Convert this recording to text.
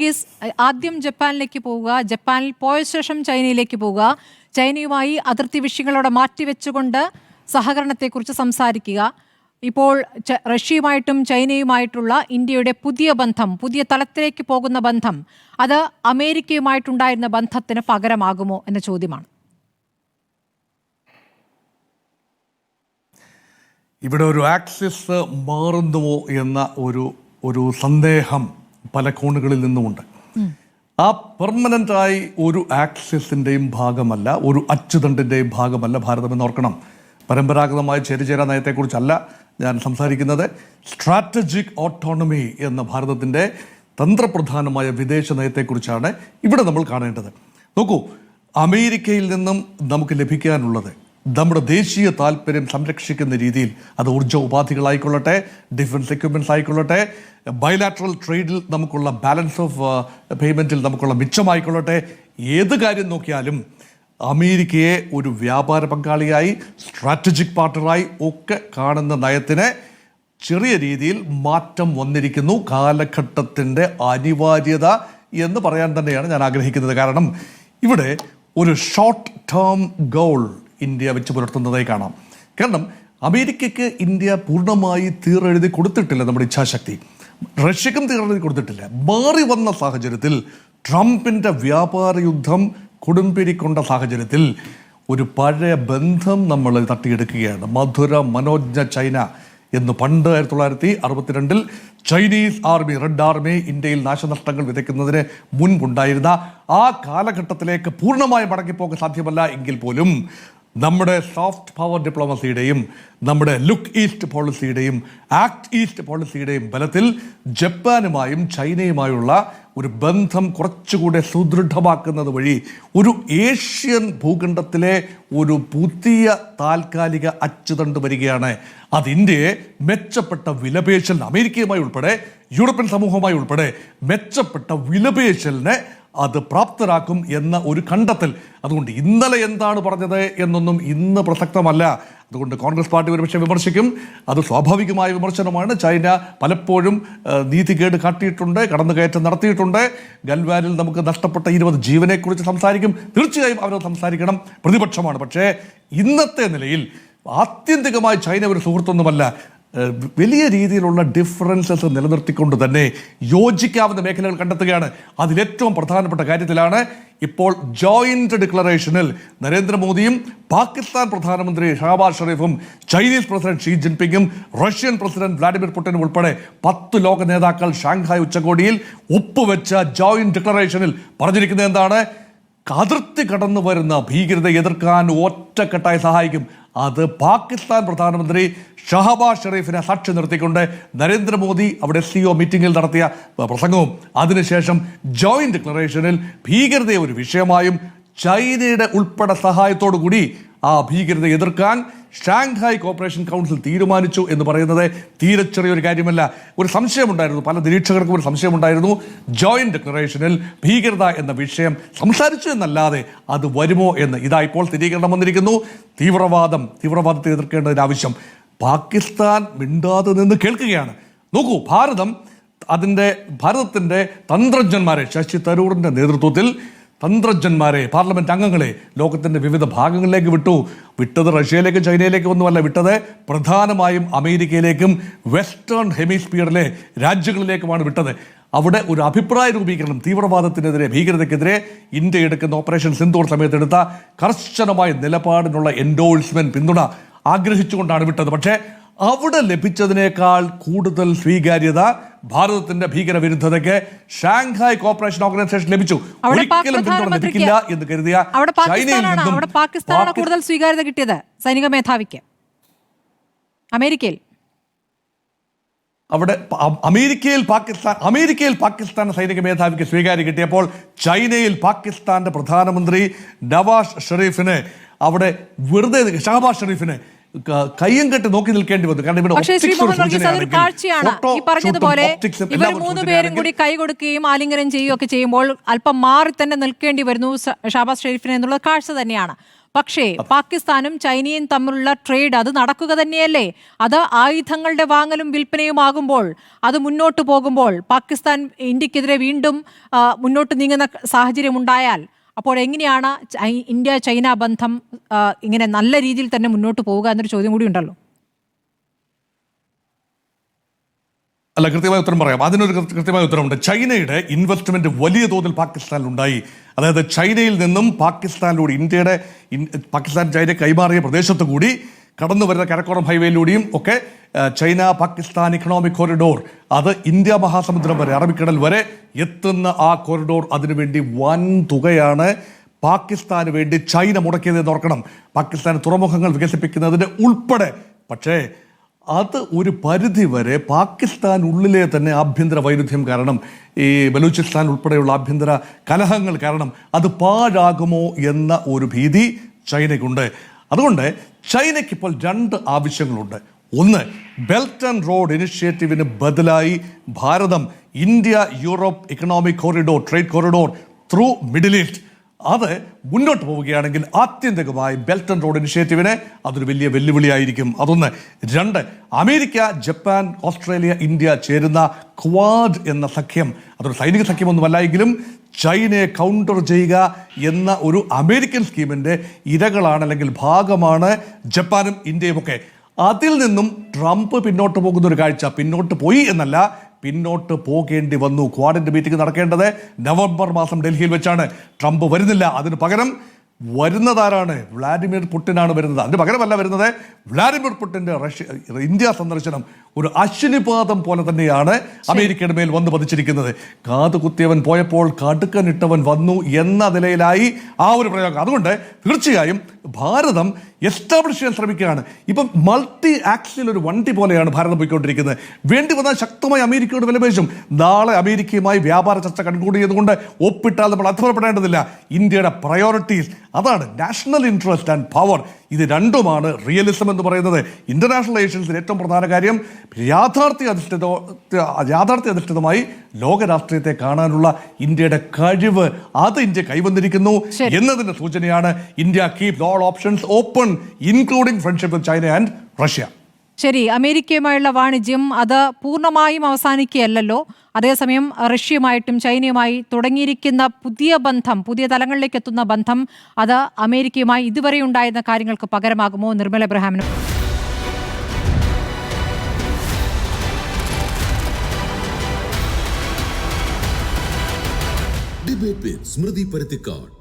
വർഗീസ് ആദ്യം ജപ്പാനിലേക്ക് പോവുക ജപ്പാനിൽ പോയ ശേഷം ചൈനയിലേക്ക് പോവുക ചൈനയുമായി അതിർത്തി വിഷയങ്ങളോടെ മാറ്റിവെച്ചുകൊണ്ട് സഹകരണത്തെക്കുറിച്ച് സംസാരിക്കുക. ഇപ്പോൾ റഷ്യയുമായിട്ടും ചൈനയുമായിട്ടുള്ള ഇന്ത്യയുടെ പുതിയ ബന്ധം പുതിയ തലത്തിലേക്ക് പോകുന്ന ബന്ധം അത് അമേരിക്കയുമായിട്ടുണ്ടായിരുന്ന ബന്ധത്തിന് പകരമാകുമോ എന്ന ചോദ്യമാണ്. ഇവിടെ ഒരു ആക്സിസ് മാറുന്നുവോ എന്ന ഒരു ഒരു സന്ദേഹം പല കോണുകളിൽ നിന്നുമുണ്ട്. ആ പെർമനന്റ് ആയി ഒരു ആക്സിസിന്റെയും ഭാഗമല്ല ഒരു അച്ചുതണ്ടിന്റെയും ഭാഗമല്ല ഭാരതം എന്ന് ഓർക്കണം. പരമ്പരാഗതമായ ചേരിചേരാ നയത്തെക്കുറിച്ചല്ല ഞാൻ സംസാരിക്കുന്നത്. സ്ട്രാറ്റജിക് ഓട്ടോണമി എന്ന ഭാരതത്തിന്റെ തന്ത്രപ്രധാനമായ വിദേശ നയത്തെക്കുറിച്ചാണ് ഇവിടെ നമ്മൾ കാണേണ്ടത്. നോക്കൂ അമേരിക്കയിൽ നിന്നും നമുക്ക് ലഭിക്കാനുള്ളത് നമ്മുടെ ദേശീയ താല്പര്യം സംരക്ഷിക്കുന്ന രീതിയിൽ അത് ഊർജ ഉപാധികളായിക്കൊള്ളട്ടെ ഡിഫൻസ് എക്യുപ്മെന്റ്സ് ആയിക്കൊള്ളട്ടെ ബയലാട്രൽ ട്രേഡിൽ നമുക്കുള്ള ബാലൻസ് ഓഫ് പേയ്മെന്റിൽ നമുക്കുള്ള മിച്ചമായിക്കൊള്ളട്ടെ. ഏത് കാര്യം നോക്കിയാലും അമേരിക്കയെ ഒരു വ്യാപാര പങ്കാളിയായി സ്ട്രാറ്റജിക് പാർട്ണറായി ഒക്കെ കാണുന്ന നയത്തിന് ചെറിയ രീതിയിൽ മാറ്റം വന്നിരിക്കുന്നു. കാലഘട്ടത്തിന്റെ അനിവാര്യത എന്ന് പറയാൻ തന്നെയാണ് ഞാൻ ആഗ്രഹിക്കുന്നത്. കാരണം ഇവിടെ ഒരു ഷോർട്ട് ടേം ഗോൾ ഇന്ത്യ വെച്ച് പുലർത്തുന്നതായി കാണാം. കാരണം അമേരിക്കയ്ക്ക് ഇന്ത്യ പൂർണമായി തീറെഴുതി കൊടുത്തിട്ടില്ല നമ്മുടെ ഇച്ഛാശക്തി. റഷ്യക്കും തീറെഴുതി കൊടുത്തിട്ടില്ല. മാറി വന്ന സാഹചര്യത്തിൽ ട്രംപിന്റെ വ്യാപാര യുദ്ധം കൊടുമ്പിരിക്കൊണ്ട സാഹചര്യത്തിൽ ഒരു പഴയ ബന്ധം നമ്മൾ തട്ടിയെടുക്കുകയാണ്. മധുര മനോജ്ഞ ചൈന എന്ന് പണ്ട് ആയിരത്തി തൊള്ളായിരത്തി അറുപത്തിരണ്ടിൽ ചൈനീസ് ആർമി റെഡ് ആർമി ഇന്ത്യയിൽ നാശനഷ്ടങ്ങൾ വിതയ്ക്കുന്നതിന് മുൻപുണ്ടായിരുന്ന ആ കാലഘട്ടത്തിലേക്ക് പൂർണമായി മടങ്ങിപ്പോകാൻ സാധ്യമല്ല എങ്കിൽ പോലും നമ്മുടെ സോഫ്റ്റ് പവർ ഡിപ്ലോമസിയുടെയും നമ്മുടെ ലുക്ക് ഈസ്റ്റ് പോളിസിയുടെയും ആക്ട് ഈസ്റ്റ് പോളിസിയുടെയും ബലത്തിൽ ജപ്പാനുമായും ചൈനയുമായുള്ള ഒരു ബന്ധം കുറച്ചുകൂടെ സുദൃഢമാക്കുന്നത് വഴി ഒരു ഏഷ്യൻ ഭൂഖണ്ഡത്തിലെ ഒരു പുതിയ താൽക്കാലിക അച്ചുതണ്ട് വരികയാണ്. അത് ഇന്ത്യയെ മെച്ചപ്പെട്ട വിലപേശൽ അമേരിക്കയുമായി ഉൾപ്പെടെ യൂറോപ്യൻ സമൂഹവുമായി ഉൾപ്പെടെ മെച്ചപ്പെട്ട വിലപേശലിനെ അത് പ്രാപ്തരാക്കും എന്ന ഒരു കണ്ടെത്തൽ അതുകൊണ്ട് ഇന്നലെ എന്താണ് പറഞ്ഞത് എന്നൊന്നും ഇന്ന് പ്രസക്തമല്ല. അതുകൊണ്ട് കോൺഗ്രസ് പാർട്ടി ഒരുപക്ഷെ വിമർശിക്കും. അത് സ്വാഭാവികമായ വിമർശനമാണ്. ചൈന പലപ്പോഴും നീതികേട് കാട്ടിയിട്ടുണ്ട് കടന്നുകയറ്റം നടത്തിയിട്ടുണ്ട്. ഗൽവാനിൽ നമുക്ക് നഷ്ടപ്പെട്ട ഇരുപത് ജീവനെക്കുറിച്ച് സംസാരിക്കും. തീർച്ചയായും അവർ സംസാരിക്കണം. പ്രതിപക്ഷമാണ്. പക്ഷേ ഇന്നത്തെ നിലയിൽ ആത്യന്തികമായി ചൈന ഒരു സുഹൃത്തൊന്നുമല്ല. വലിയ രീതിയിലുള്ള ഡിഫറൻസസ് നിലനിർത്തിക്കൊണ്ട് തന്നെ യോജിക്കാവുന്ന മേഖലകൾ കണ്ടെത്തുകയാണ്. അതിലേറ്റവും പ്രധാനപ്പെട്ട കാര്യത്തിലാണ് ഇപ്പോൾ ജോയിന്റ് ഡിക്ലറേഷനിൽ നരേന്ദ്രമോദിയും പാകിസ്ഥാൻ പ്രധാനമന്ത്രി ഷഹബാസ് ഷെറീഫും ചൈനീസ് പ്രസിഡന്റ് ഷീ ജിൻപിങ്ങും റഷ്യൻ പ്രസിഡന്റ് വ്ളാഡിമിർ പുടിനും ഉൾപ്പെടെ പത്ത് ലോക നേതാക്കൾ ഷാങ്ഹായ് ഉച്ചകോടിയിൽ ഒപ്പുവെച്ച ജോയിന്റ് ഡിക്ലറേഷനിൽ പറഞ്ഞിരിക്കുന്നത് എന്താണ്? അതിർത്തി കടന്നു വരുന്ന ഭീകരതയെ എതിർക്കാൻ ഒറ്റക്കെട്ടായി സഹായിക്കും. അത് പാകിസ്ഥാൻ പ്രധാനമന്ത്രി ഷഹബാസ് ഷെറീഫിനെ സാക്ഷി നിർത്തിക്കൊണ്ട് നരേന്ദ്രമോദി അവിടെ സി ഒ മീറ്റിംഗിൽ നടത്തിയ പ്രസംഗവും. അതിനുശേഷം ജോയിന്റ് ഡിക്ലറേഷനിൽ ഭീകരതയെ ഒരു വിഷയമായും ചൈനയുടെ ഉൾപ്പെടെ സഹായത്തോടു കൂടി ആ ഭീകരതയെ എതിർക്കാൻ ഷാങ്ഹായ് കോപ്പറേഷൻ കൗൺസിൽ തീരുമാനിച്ചു എന്ന് പറയുന്നത് തീരെ ചെറിയൊരു കാര്യമല്ല. ഒരു സംശയമുണ്ടായിരുന്നു. പല നിരീക്ഷകർക്കും ഒരു സംശയമുണ്ടായിരുന്നു. ജോയിന്റ് ഡിക്ലറേഷനിൽ ഭീകരത എന്ന വിഷയം സംസാരിച്ചു എന്നല്ലാതെ അത് വരുമോ എന്ന്. ഇതാ ഇപ്പോൾ സ്ഥിരീകരണം വന്നിരിക്കുന്നു. തീവ്രവാദം തീവ്രവാദത്തെ എതിർക്കേണ്ടതിന് ആവശ്യം. പാകിസ്ഥാൻ മിണ്ടാതെ നിന്ന് കേൾക്കുകയാണ്. നോക്കൂ ഭാരതം അതിന്റെ ഭാരതത്തിന്റെ തന്ത്രജ്ഞന്മാരെ ശശി തരൂറിന്റെ നേതൃത്വത്തിൽ തന്ത്രജ്ഞന്മാരെ പാർലമെന്റ് അംഗങ്ങളെ ലോകത്തിന്റെ വിവിധ ഭാഗങ്ങളിലേക്ക് വിട്ടു. വിട്ടത് റഷ്യയിലേക്കും ചൈനയിലേക്കും ഒന്നുമല്ല വിട്ടത് പ്രധാനമായും അമേരിക്കയിലേക്കും വെസ്റ്റേൺ ഹെമിസ്ഫിയറിലെ രാജ്യങ്ങളിലേക്കുമാണ് വിട്ടത്. അവിടെ ഒരു അഭിപ്രായ രൂപീകരണം തീവ്രവാദത്തിനെതിരെ ഭീകരതയ്ക്കെതിരെ ഇന്ത്യ എടുക്കുന്ന ഓപ്പറേഷൻ സിന്ധൂർ സമയത്തെടുത്ത കർശനമായ നിലപാടിനുള്ള എൻഡോഴ്സ്മെന്റ് പിന്തുണ ആഗ്രഹിച്ചുകൊണ്ടാണ് വിട്ടത്. പക്ഷേ അവിടെ ലഭിച്ചതിനേക്കാൾ കൂടുതൽ സ്വീകാര്യത ഭാരതത്തിന്റെ ഭീകരവിരുദ്ധതയ്ക്ക് ഷാങ്ഹായ് കോപ്പറേഷൻ ഓർഗനൈസേഷൻ ലഭിച്ചു. ഒരിക്കലും പിന്തുണ ലഭിക്കില്ല എന്ന് കരുതിയ ചൈനയിൽ നിന്നും പാകിസ്ഥാനാണ് കൂടുതൽ സ്വീകാര്യത കിട്ടിയത് സൈനിക മേധാവിക്ക്. അമേരിക്കയിൽ. അവിടെ അമേരിക്കയിൽ പാകിസ്ഥാൻ അമേരിക്കയിൽ പാകിസ്ഥാൻ സൈനിക മേധാവിക്ക് സ്വീകാര്യം കിട്ടിയപ്പോൾ ചൈനയിൽ പാകിസ്ഥാന്റെ പ്രധാനമന്ത്രി നവാസ് ഷെറീഫിന് അവിടെ വെറുതെ ഷഹബാസ് ഷെറീഫിന് കയ്യും കെട്ട് നോക്കി നിൽക്കേണ്ടി വന്നു. കാരണം ഇവിടെ കാഴ്ചയാണ്. ഈ പറഞ്ഞതുപോലെ ഇവർ മൂന്ന് പേരും കൂടി കൈ കൊടുക്കുകയും ആലിംഗനം ചെയ്യുകയും ഒക്കെ ചെയ്യുമ്പോൾ അല്പം മാറി തന്നെ നിൽക്കേണ്ടി വരുന്നു ഷാബാസ് ഷെരീഫിന് എന്നുള്ള കാഴ്ച തന്നെയാണ്. പക്ഷേ പാകിസ്ഥാനും ചൈനയും തമ്മിലുള്ള ട്രേഡ് അത് നടക്കുക തന്നെയല്ലേ? അത് ആയുധങ്ങളുടെ വാങ്ങലും വിൽപ്പനയും ആകുമ്പോൾ അത് മുന്നോട്ട് പോകുമ്പോൾ പാകിസ്ഥാൻ ഇന്ത്യക്കെതിരെ വീണ്ടും മുന്നോട്ട് നീങ്ങുന്ന സാഹചര്യം ഉണ്ടായാൽ അപ്പോൾ എങ്ങനെയാണ് ഇന്ത്യ ചൈന ബന്ധം ഇങ്ങനെ നല്ല രീതിയിൽ തന്നെ മുന്നോട്ട് പോവുക എന്നൊരു ചോദ്യം കൂടി ഉണ്ടല്ലോ? അല്ല കൃത്യമായ ഉത്തരം പറയാം. അതിനൊരു കൃത്യ- കൃത്യമായ ഉത്തരമുണ്ട്. ചൈനയുടെ ഇൻവെസ്റ്റ്മെന്റ് വലിയ തോതിൽ പാകിസ്ഥാനിൽ ഉണ്ടായി അതായത് ചൈനയിൽ നിന്നും പാകിസ്ഥാനിലൂടെ ഇന്ത്യയുടെ പാകിസ്ഥാൻ ചൈന കൈമാറിയ പ്രദേശത്ത് കൂടി കടന്നു വരുന്ന കരക്കോണം ഹൈവേയിലൂടെയും ഒക്കെ ചൈന പാകിസ്ഥാൻ ഇക്കണോമിക് കോറിഡോർ അത് ഇന്ത്യ മഹാസമുദ്രം വരെ അറബിക്കടൽ വരെ എത്തുന്ന ആ കോറിഡോർ അതിനുവേണ്ടി വൻ തുകയാണ് പാകിസ്ഥാന് വേണ്ടി ചൈന മുടക്കിയത് എന്ന് ഓർക്കണം. പാകിസ്ഥാൻ തുറമുഖങ്ങൾ വികസിപ്പിക്കുന്നതിന് ഉൾപ്പെടെ. പക്ഷേ അത് ഒരു പരിധി വരെ പാകിസ്ഥാൻ ഉള്ളിലെ തന്നെ ആഭ്യന്തര വൈരുദ്ധ്യം കാരണം ഈ ബലൂചിസ്ഥാൻ ഉൾപ്പെടെയുള്ള ആഭ്യന്തര കലഹങ്ങൾ കാരണം അത് പാഴാകുമോ എന്ന ഒരു ഭീതി ചൈനയ്ക്കുണ്ട്. അതുകൊണ്ട് ചൈനയ്ക്ക് ഇപ്പോൾ രണ്ട് ആവശ്യങ്ങളുണ്ട്. ഒന്ന് ബെൽറ്റ് ആൻഡ് റോഡ് ഇനിഷ്യേറ്റീവിന് ബദലായി Bharatam India Europe economic corridor trade corridor through middle east അത് മുന്നോട്ട് പോവുകയാണെങ്കിൽ ആത്യന്തികമായി ബെൽറ്റ് ആൻഡ് റോഡ് ഇനിഷ്യേറ്റീവിന് അതൊരു വലിയ വെല്ലുവിളിയായിരിക്കും. അതൊന്ന്. രണ്ട് അമേരിക്ക ജപ്പാൻ ഓസ്ട്രേലിയ ഇന്ത്യ ചേരുന്ന ക്വാഡ് എന്ന സഖ്യം. അതൊരു സൈനിക സഖ്യമൊന്നുമല്ല എങ്കിലും ചൈനയെ കൗണ്ടർ ചെയ്യുക എന്ന ഒരു അമേരിക്കൻ സ്കീമിന്റെ ഇരകളാണ് അല്ലെങ്കിൽ ഭാഗമാണ് ജപ്പാനും ഇന്ത്യയും ഒക്കെ. അതിൽ നിന്നും ട്രംപ് പിന്നോട്ട് പോകുന്ന ഒരു കാഴ്ച. പിന്നോട്ട് പോയി എന്നല്ല പിന്നോട്ട് പോകേണ്ടി വന്നു. ക്വാഡിന്റെ മീറ്റിംഗ് നടക്കേണ്ടത് നവംബർ മാസം ഡൽഹിയിൽ വെച്ചാണ്. ട്രംപ് വരുന്നില്ല. അതിന് പകരം വരുന്നതാരാണ്? വ്ളാഡിമിർ പുട്ടിനാണ് വരുന്നത്. അതിന് പകരമല്ല വരുന്നത് വ്ളാഡിമിർ പുട്ടിന്റെ റഷ്യ ഇന്ത്യ സന്ദർശനം ഒരു അശ്വിനിപാതം പോലെ തന്നെയാണ് അമേരിക്കയുടെ മേൽ വന്നു പതിച്ചിരിക്കുന്നത്. കാത് കുത്തിയവൻ പോയപ്പോൾ കടുക്കനിട്ടവൻ വന്നു എന്ന നിലയിലായി ആ ഒരു പ്രയോഗം. അതുകൊണ്ട് തീർച്ചയായും ഭാരതം എസ്റ്റാബ്ലിഷ് ചെയ്യാൻ ശ്രമിക്കുകയാണ്. ഇപ്പം മൾട്ടി ആക്സിൽ ഒരു വണ്ടി പോലെയാണ് ഭാരതം പോയിക്കൊണ്ടിരിക്കുന്നത്. വേണ്ടി വന്നാൽ ശക്തമായി അമേരിക്കയോട് വിലപേശും. നാളെ അമേരിക്കയുമായി വ്യാപാര ചർച്ച കൺകൂടിയതുകൊണ്ട് ഒപ്പിട്ടാൽ നമ്മൾ അത്ഭുതപ്പെടേണ്ടതില്ല ഇന്ത്യയുടെ പ്രയോറിറ്റീസ് അതാണ് നാഷണൽ ഇൻട്രസ്റ്റ് ആൻഡ് പവർ ഇത് രണ്ടുമാണ് റിയലിസം എന്ന് പറയുന്നത്. ഇന്റർനാഷണൽ ഏഷ്യൻസിൽ ഏറ്റവും പ്രധാന കാര്യം യാഥാർത്ഥ്യ അധിഷ്ഠിത യാഥാർത്ഥ്യ അധിഷ്ഠിതമായി ലോകരാഷ്ട്രീയത്തെ കാണാനുള്ള ഇന്ത്യയുടെ കഴിവ്. അത് ഇന്ത്യ കൈവന്നിരിക്കുന്നു എന്നതിന്റെ സൂചനയാണ് India keep all options open including friendship with China and Russia ശരി അമേരിക്കയുമായുള്ള വാണിജ്യം അത് പൂർണമായും അവസാനിക്കുകയല്ലല്ലോ. അതേസമയം റഷ്യയുമായിട്ടും ചൈനയുമായി തുടങ്ങിയിരിക്കുന്ന പുതിയ ബന്ധം പുതിയ തലങ്ങളിലേക്ക് എത്തുന്ന ബന്ധം അത് അമേരിക്കയുമായി ഇതുവരെ ഉണ്ടായിരുന്ന കാര്യങ്ങൾക്ക് പകരമാകുമോ? നിർമ്മല എബ്രഹാമിന്. ഡിബേറ്റ് സ്മൃതി പരുത്തിക്കാട്